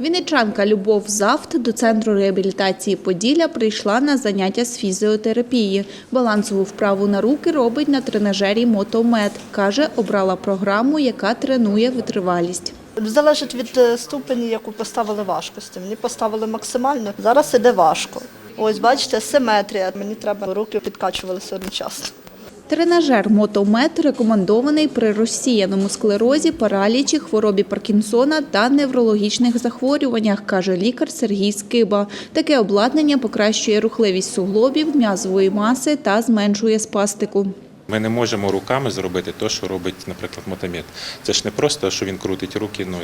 Вінничанка Любов Завт до центру реабілітації Поділля прийшла на заняття з фізіотерапії. Балансову вправу на руки робить на тренажері Мотомед. Каже, обрала програму, яка тренує витривалість. Залежить від е, ступені, яку поставили важкості. Мені поставили максимально. Зараз іде важко. Ось бачите, симетрія. Мені треба руки підкачувалися одночасно. Тренажер мотомет рекомендований при розсіяному склерозі, паралічі, хворобі Паркінсона та неврологічних захворюваннях, каже лікар Сергій Скиба. Таке обладнання покращує рухливість суглобів, м'язової маси та зменшує спастику. Ми не можемо руками зробити те, що робить, наприклад, мотомет. Це ж не просто, що він крутить руки, ну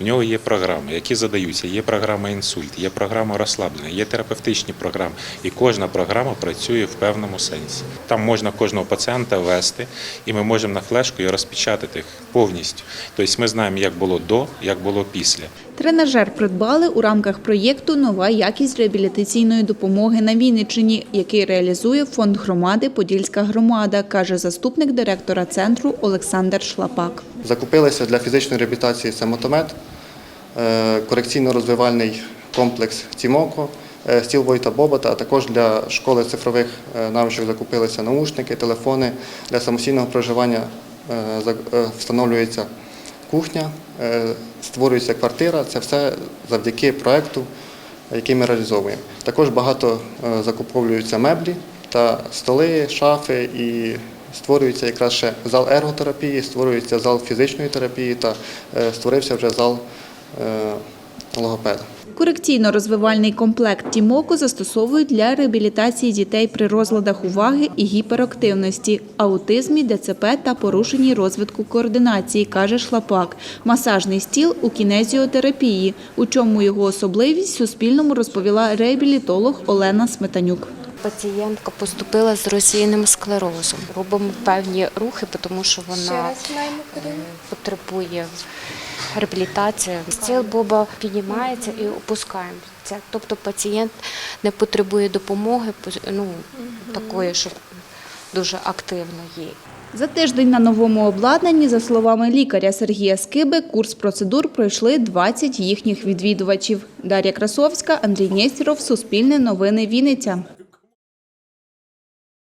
в нього є програми, які задаються. Є програма інсульт, є програма розслаблення, є терапевтичні програми. І кожна програма працює в певному сенсі. Там можна кожного пацієнта ввести, і ми можемо на флешку його розпечатати повністю. Тобто ми знаємо, як було до, як було після. Тренажер придбали у рамках проєкту Нова якість реабілітаційної допомоги на Вінниччині, який реалізує фонд громади Подільська громада, каже заступник директора центру Олександр Шлапак. Закупилися для фізичної реабілітації це мотомет, е, корекційно-розвивальний комплекс Тімоко, е, стіл Войта Бобота, а також для школи цифрових е, навичок закупилися наушники, телефони. Для самостійного проживання встановлюється кухня, створюється квартира. Це все завдяки проекту, який ми реалізовуємо. Також багато закуповуються меблі та столи, шафи і створюється якраз ще зал ерготерапії, створюється зал фізичної терапії та е, створився вже зал е, логопеда. Корекційно-розвивальний комплект Тімоко застосовують для реабілітації дітей при розладах уваги і гіперактивності, аутизмі, ДЦП та порушенні розвитку координації, каже Шлапак. Масажний стіл у кінезіотерапії. У чому його особливість Суспільному розповіла реабілітолог Олена Сметанюк. Пацієнтка поступила з розсіяним склерозом. Робимо певні рухи, тому що вона е, потребує реабілітації. Стіл боба піднімається і опускаємося. Тобто пацієнт не потребує допомоги, ну, такої, що дуже активно є. За тиждень на новому обладнанні, за словами лікаря Сергія Скиби, курс процедур пройшли 20 їхніх відвідувачів. Дар'я Красовська, Андрій Нєстєров, Суспільне новини Вінниця.